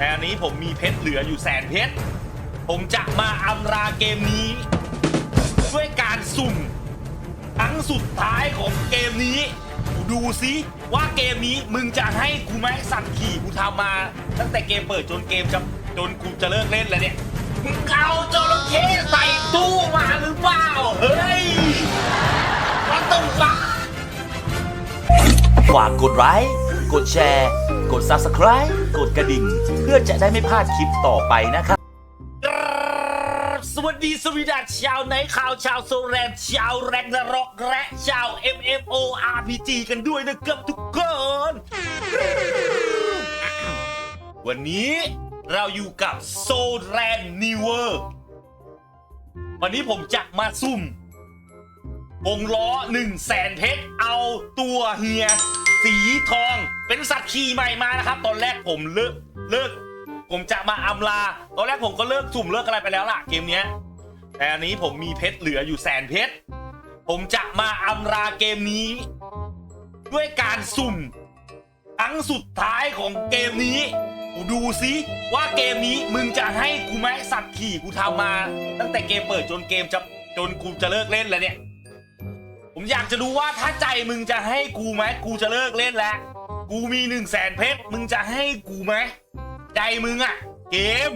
แต่อันนี้ผมมีเพชรเหลืออยู่แสนเพชร ผมจะมาอำลาเกมนี้ ด้วยการสุ่มครั้งสุดท้ายของเกมนี้ ดูซิว่าเกมนี้มึงจะให้กูไหมสัตว์ขี่กูทำมา ตั้งแต่เกมเปิดจนเกมจะจนกูจะเลิกเล่นแล้วเนี่ย มึงเอาจระเข้ใส่ตู้มาหรือเปล่า เฮ้ยมันต้องฟังฝากกดไลค์กดแชร์ กด Subscribe กดกระดิ่ง เพื่อจะได้ไม่พลาดคลิปต่อไปนะครับ สวัสดีสวีดัสชาวไหนข่าวชาวโซแรมชาวแรงนรกและชาว MMO RPG กันด้วยนะครับทุกคน วันนี้เราอยู่กับโซแรนนิเวอร์วันนี้ผมจะมาซุ่มวงล้อ1 0 0 0 0แสนเพชรเอาตัวเฮีย สีทอง เป็นสัตว์ขี่ใหม่มานะครับ ตอนแรกผมเลิกเลิก ผมจะมาอำลา ตอนแรกผมก็เลิกสุ่มเลิกอะไรไปแล้วล่ะเกมเนี้ย แต่อันนี้ผมมีเพชรเหลืออยู่แสนเพชร ผมจะมาอำลาเกมนี้ ด้วยการสุ่มครั้งสุดท้ายของเกมนี้กูดูซิว่าเกมนี้มึงจะให้กูไหมสัตว์ขี่กูทำมา ตั้งแต่เกมเปิดจนเกมจะจนกูจะเลิกเล่นแล้วเนี่ย ผมอยากจะรู้ว่าถ้าใจมึงจะให้กูไหมกูจะเลิกเล่นแล้ว กูมีหนึ่งแสนเพชรมึงจะให้กูไหมใจมึงอะเกม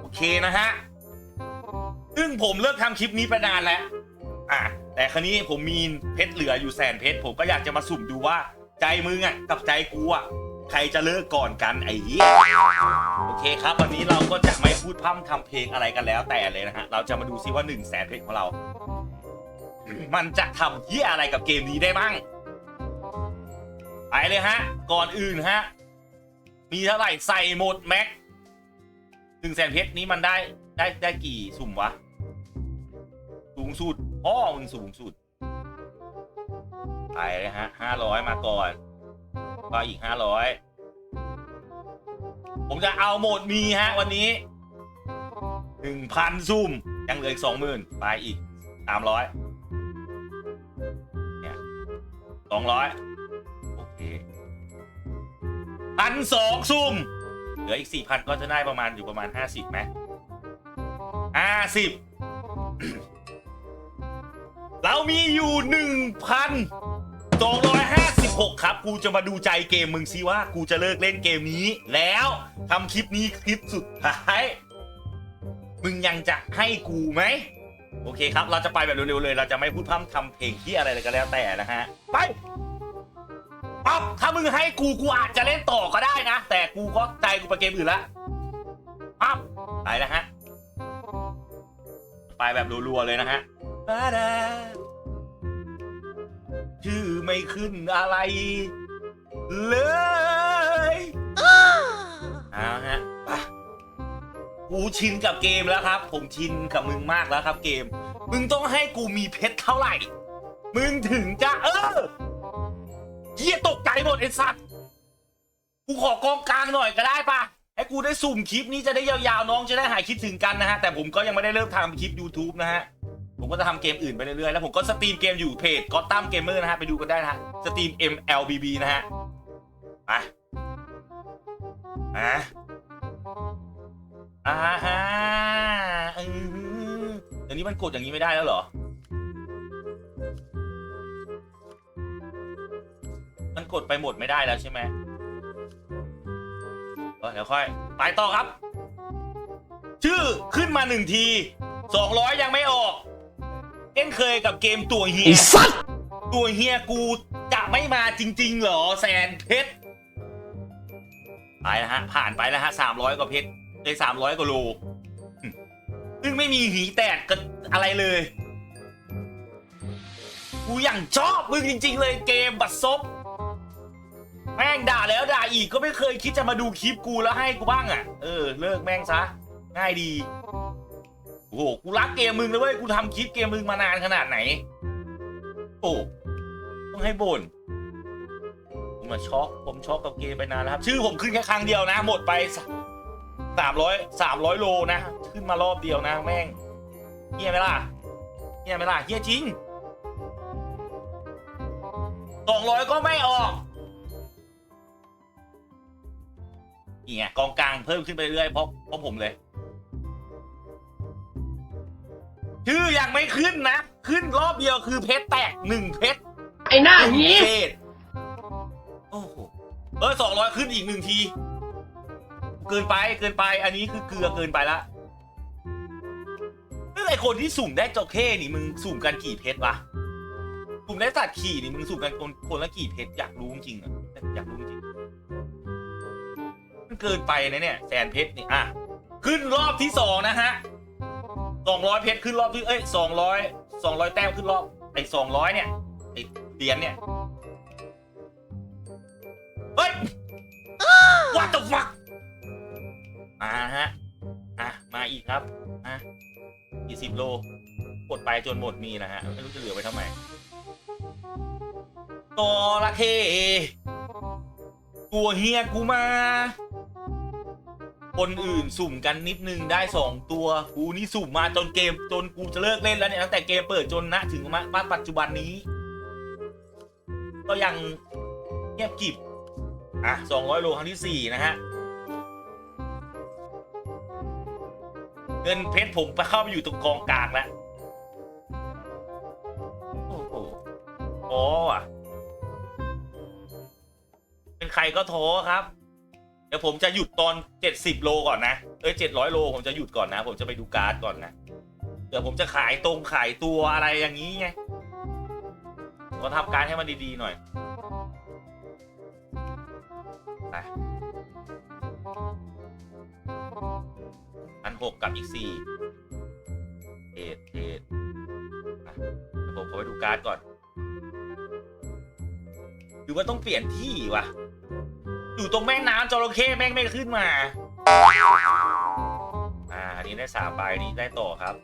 โอเคนะฮะซึ่งผมเลิกทำคลิปนี้ไปนานแล้วอะแต่ครนี้ผมมีเพชรเหลืออยู่แสนเพชรผมก็อยากจะมาสุ่มดูว่า ใจมึงอะกับใจกูอะใครจะเลิกก่อนกันไอ้เหี้ยโอเคครับ วันนี้เราก็จะไม่พูดพร่ำทำเพลงอะไรกันแล้วแต่เลยนะฮะเราจะมาดูซิว่า1นึ่งแสนเพชรของเรา มันจะทำเหี้ยอะไรกับเกมนี้ได้บ้าง ไปเลยฮะ ก่อนอื่นฮะ มีเท่าไหร่ใส่หมดแม็กหนึ่งแสนเพชรนี้มันได้ได้ได้กี่สุ่มวะ สูงสุดพ่อมึงสูงสุด ไปเลยฮะห้าร้อยมาก่อน ก็อีกห้าร้อยผมจะเอาโหมดมีฮะ วันนี้หนึ่งพันซุ่ม ยังเหลืออีกสองหมื่นไปอีกสามร้อยเนี่ย สองร้อยโอเคพันสองซุ่ม เหลืออีกสี่พันก็จะได้ประมาณอยู่ประมาณห้าสิบไหมห้าสิบเรามีอยู่หนึ่งพันสองร้อยห้าสิบหกครับ กูจะมาดูใจเกมมึงซิว่า กูจะเลิกเล่นเกมนี้ แล้วทำคลิปนี้คลิปสุดท้าย มึงยังจะให้กูไหม โอเคครับ เราจะไปแบบเร็วๆเลย เราจะไม่พูดพร่ำทำเพลงที่อะไรเลยก็แล้วแต่นะฮะ ไปปั๊บถ้ามึงให้กูกูอาจจะเล่นต่อก็ได้นะ แต่กูก็ใจกูไปเกมอื่นละปั๊บไปแล้วฮะ ไปแบบรัวๆเลยนะฮะบาดาชื่อไม่ขึ้นอะไร เลยเอาฮะไป กูชินกับเกมแล้วครับ ผมชินกับมึงมากแล้วครับเกม มึงต้องให้กูมีเพชรเท่าไหร่ มึงถึงจะเออเฮียตกใจหมดไอ้สัตว์ กูขอกองกลางหน่อยก็ได้ปะให้กูได้สุ่มคลิปนี้จะได้ยาวๆน้องจะได้หายคิดถึงกันนะฮะ แต่ผมก็ยังไม่ได้เริ่มทำคลิป YouTube นะฮะ ผมก็จะทำเกมอื่นไปเรื่อยๆ แล้วผมก็สตรีมเกมอยู่เพจก็ตั้มเกมเมอร์นะฮะ ไปดูกันได้นะฮะ สตรีม MLBB นะฮะ ไป อะ อ่าฮะอืมเดี๋ยวนี้มันกดอย่างนี้ไม่ได้แล้วเหรอ มันกดไปหมดไม่ได้แล้วใช่ไหมเออเดี๋ยวค่อย ไปต่อครับ ชื่อขึ้นมาหนึ่งทีสองร้อยยังไม่ออกเช่นเคยกับเกมตัวเฮียตัวเฮียกูจะไม่มาจริง ๆ เหรอ แสนเพชรไปนะฮะ ผ่านไปแล้วฮะสามร้อยกว่าเพชร เลยสามร้อยกว่าโลซึ่งไม่มีหีแตกกันอะไรเลย กูอย่างชอบมึงจริง ๆ เลยเกมบัตรซบแม่งด่าแล้วด่าอีกก็ไม่เคยคิดจะมาดูคลิปกูแล้วให้กูบ้างอะ เออ เลิกแม่งซะ ง่ายดี โอ้โห กูรักเกมมึงเลยเว้ย กูทำคลิปเกมมึงมานานขนาดไหน โอ้ต้องให้บ่นผมมาช็อก ผมช็อกกับเกมไปนานแล้วครับ ชื่อผมขึ้นแค่ครั้งเดียวนะ หมดไป สามร้อยสามร้อยโลนะ ขึ้นมารอบเดียวนะ แม่งเฮียไหมล่ะเฮียไหมล่ะเฮียจริงสองร้อยก็ไม่ออกนี่ไงกองกลางเพิ่มขึ้นไปเรื่อยเพราะเพราะผมเลย ชื่อยังไม่ขึ้นนะ ขึ้นรอบเดียวคือเพชรแตกหนึ่งเพชรไอ้หน้าหนึ่งนี้เพชรโอ้โหเออสองร้อยขึ้นอีกหนึ่งที เกินไปเกินไป อันนี้คือเกลือเกินไปละเอ้ยไอคนที่สุ่มได้จระเข้นี่มึงสุ่มกันกี่เพชรวะสุ่มได้สัตว์ขี่นี่มึงสุ่มกันคนคนละกี่เพชรอยากรู้จริงๆอะอยากรู้จริงมันเกินไปนะเนี่ยแสนเพชรนี่อะขึ้นรอบที่สองนะฮะสองร้อยเพชรขึ้นรอบที่เอ้ยสองร้อยสองร้อยแต้มขึ้นรอบไอ้สองร้อยเนี่ยไอ้เหรียญเนี่ยเฮ้ย ฮะ อะ มาอีกครับ อะกี่สิบโล กดไปจนหมดมีนะฮะ ไม่รู้จะเหลือไปทำไมตัวละเคตัวเฮียกูมา คนอื่นสุ่มกันนิดนึงได้สองตัว กูนี่สุ่มมาจนเกมจนกูจะเลิกเล่นแล้วเนี่ยตั้งแต่เกมเปิดจนนะถึงมาปัจจุบันนี้ ก็ยังเงียบกิบอะสองร้อยโลครั้งที่สี่นะฮะ เงินเพชรผมไปเข้าไปอยู่ตรงกองกลางแล้วโอ้โหท้ออะ เป็นใครก็ท้อครับ เดี๋ยวผมจะหยุดตอนเจ็ดสิบโลก่อนนะ เอ้ยเจ็ดร้อยโลผมจะหยุดก่อนนะ ผมจะไปดูการ์ดก่อนนะ เดี๋ยวผมจะขายตรงขายตัวอะไรอย่างนี้ไงก็ทำการให้มันดีๆหน่อย หกกับอีกสี่เทรดเทรดอะเดี๋ยวผมขอไปดูการ์ดก่อนหรือว่าต้องเปลี่ยนที่วะอยู่ตรงแม่น้ำจระเข้แม่งไม่ขึ้นมา อ่าอันนี้ได้สามใบนี้ได้ต่อครับ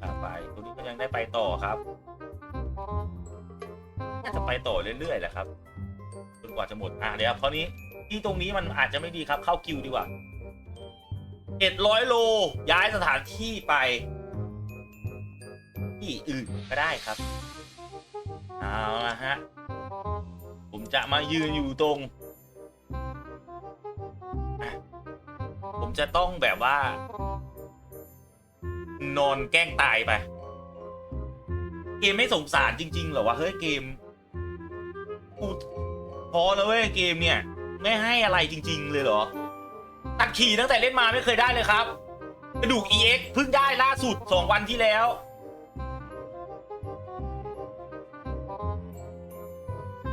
สามใบตัวนี้ก็ยังได้ไปต่อครับน่าจะไปต่อเรื่อยๆแหละครับจนกว่าจะหมดอะเดี๋ยวคราวนี้ที่ตรงนี้มันอาจจะไม่ดีครับเข้ากิวดีกว่า เอ็ดร้อยโล ย้ายสถานที่ไป ที่อื่นก็ได้ครับ เอาละฮะ ผมจะมายืนอยู่ตรง ผมจะต้องแบบว่า นอนแกล้งตายไป เกมไม่สงสารจริง ๆ เหรอวะ เฮ้ย เกมกูพอแล้วเว้ยเกมเนี่ย ไม่ให้อะไรจริง ๆ เลยเหรอ ตัดขี่ตั้งแต่เล่นมาไม่เคยได้เลยครับ กระดูก EX เพิ่งได้ล่าสุดสองวันที่แล้ว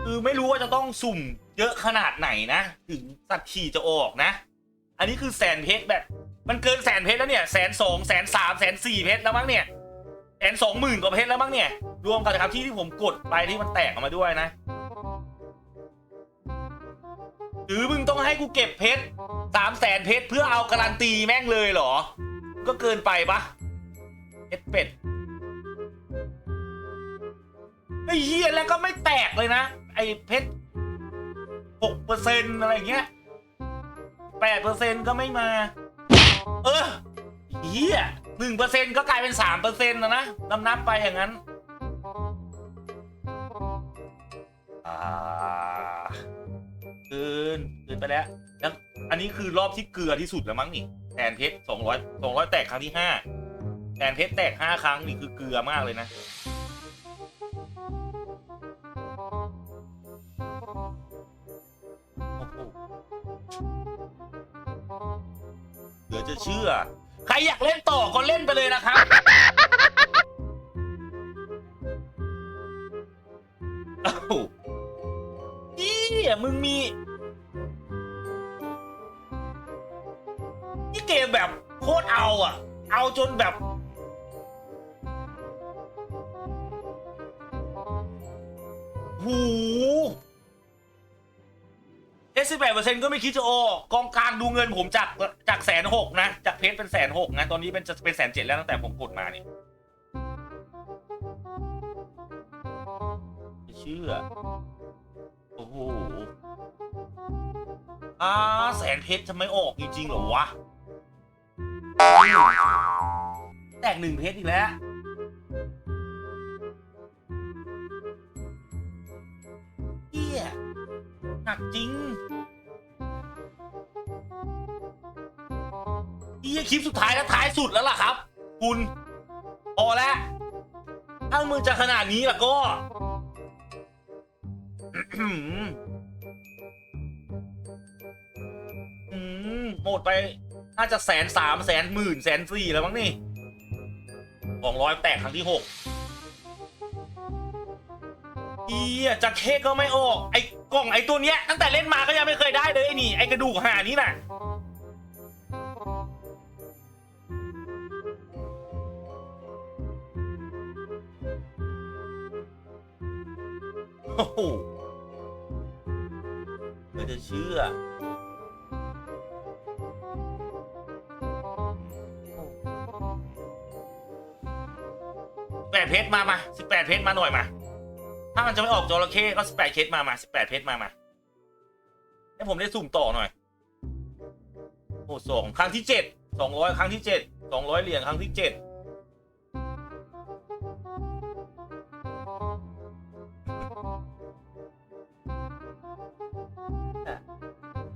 คือไม่รู้ว่าจะต้องสุ่มเยอะขนาดไหนนะ ถึงตัดขี่จะออกนะ อันนี้คือแสนเพชรแบบ มันเกินแสนเพชรแล้วเนี่ยแสนสองแสนสามแสนสี่เพชรแล้วมั้งเนี่ยแสนสองหมื่นกว่าเพชรแล้วมั้งเนี่ย รวมกับครับที่ที่ผมกดไปที่มันแตกออกมาด้วยนะ หรือมึงต้องให้กูเก็บเพชรสามแสนเพชรเพื่อเอาการันตีแม่งเลยเหรอ ก็เกินไปปะเพชรเป็ดไอ้เฮียแล้วก็ไม่แตกเลยนะ ไอ้เพชรหกเปอร์เซ็นอะไรเงี้ยแปดเปอร์เซ็นก็ไม่มา เออเฮียหนึ่งเปอร์เซ็นก็กลายเป็นสามเปอร์เซ็นต์นะนะนับนับไปอย่างนั้นอ่า นเกินไปแล้วอันนี้คือรอบที่เกลือที่สุดแล้วมั้งนี่แทนเพชรสองร้อยสองร้อยแตกครั้งที่ห้าแทนเพชรแตกห้าครั้งนี่คือเกลือมากเลยนะเหลือจะเชื่อ ใครอยากเล่นต่อก็เล่นไปเลยนะครับเอ้าเอี้ยมึงมี เกมแบบโคตรเอาอะ เอาจนแบบ หูเอสสิบแปดเปอร์เซ็นต์ก็ไม่คิดจะออกกองกลางดูเงินผมจากจากแสนหกนะ จากเพชรเป็นแสนหกนะ ตอนนี้เป็นจะเป็นแสนเจ็ดแล้วตั้งแต่ผมกดมาเนี่ยเชื่อ โอ้โหอ่าแสนเพชรจะไม่ออกจริงๆเหรอวะ แตกหนึ่งเพชรอีกแล้วเฮียหนักจริงอีคลิปสุดท้ายและท้ายสุดแล้วล่ะครับ คุณพอแล้ว ถ้ามึงจะขนาดนี้ล่ะก็หมดไป น่าจะแสนสามแสนหมื่นแสนสี่แล้วมั้งนี่สองร้อยแตกครั้งที่หกอียจะเค้กก็ไม่ออก ไอ้กล่องไอ้ตัวเนี้ยตั้งแต่เล่นมาก็ยังไม่เคยได้เลยไอ้นี่ไอ้กระดูกห่านี้น่ะโอ้โหไม่จะเชื่อ ดเพชรมามาสิบแปดเพชรมาหน่อยมา ถ้ามันจะไม่ออกจระเข้ก็สิบแปดเพชรมามาสิบแปดเพชรมามาให้ผมได้สุ่มต่อหน่อย โอ้สองครั้งที่เจ็ดสองร้อยครั้งที่เจ็ดสองร้อยเหรียญครั้งที่เจ็ด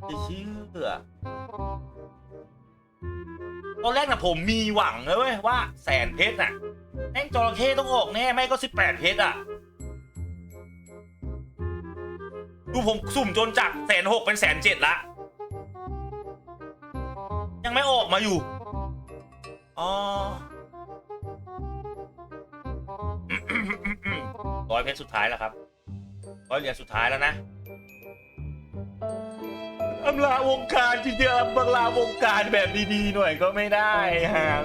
จะเชื่อตอนแรกนะผมมีหวังเลยเว้ยว่าแสนเพชรน่ะ ม่งจระเข้ต้องออกแน่ไม่ก็สิบแปดเพชรอะ ดูผมสุ่มจนจากแสนหกเป็นแสนเจ็ดละ ยังไม่ออกมาอยู่ อ๋อร้อยเพชรสุดท้ายแล้วครับร้อยเหรียญสุดท้ายแล้วนะอำลาวงการจริงๆอำลาวงการแบบดีๆหน่อยก็ไม่ได้ห่าง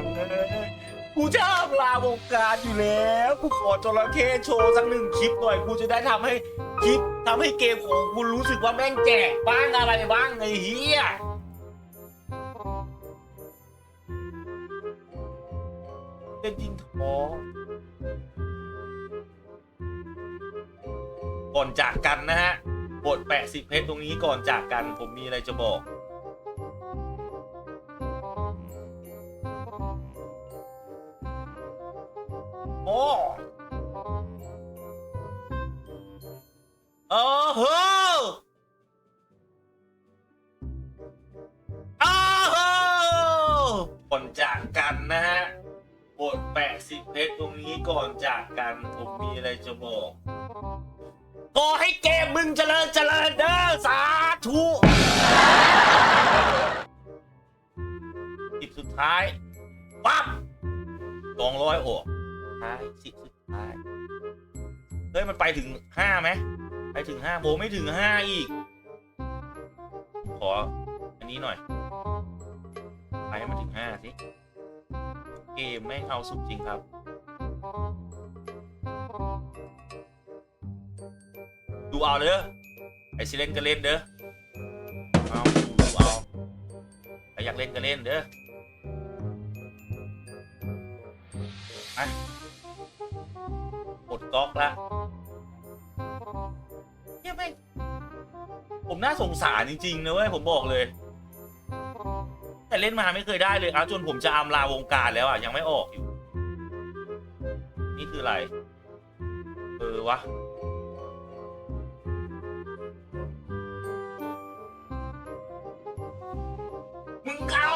กูจะอำลาวงการอยู่แล้ว กูขอจระเข้โชว์สักหนึ่งคลิปหน่อย กูจะได้ทำให้คลิปทำให้เกมของคุณรู้สึกว่าแม่งแจกบ้างอะไรบ้างไอ้เหี้ยเป็นจริงท้อก่อนจากกันนะฮะบทแปะสิเพชรตรงนี้ก่อนจากกันผมมีอะไรจะบอก โอ้โอ้โหโอ้โหก่อนจากกันนะฮะบทแปะสิบเพชรตรงนี้ก่อนจากกันผมมีอะไรจะบอกขอให้เกมมึงเจริญเจริญเด้อสาธุสิบสุดท้ายปั๊บสองร้อยโอ้ ท้ายสิบสุดท้าย เฮ้ย มันไปถึงห้าไหม ไปถึงห้าโบไม่ถึงห้าอีก ขอ อันนี้หน่อย ไปให้มันถึงห้าสิ เกมแม่งเอาสุดจริงครับดูเอาเด้อไอซิเล่นก็เล่นเด้อ เอาดูเอาใครอยากเล่นก็เล่นเด้อไป ดก๊อกละเฮียไม่งผมน่าสงสารจริงๆนะเว้ยผมบอกเลย แต่เล่นมาไม่เคยได้เลยเอาจนผมจะอำลาวงการแล้วอะยังไม่ออกอยู่ นี่คืออะไร เออวะมึงเอา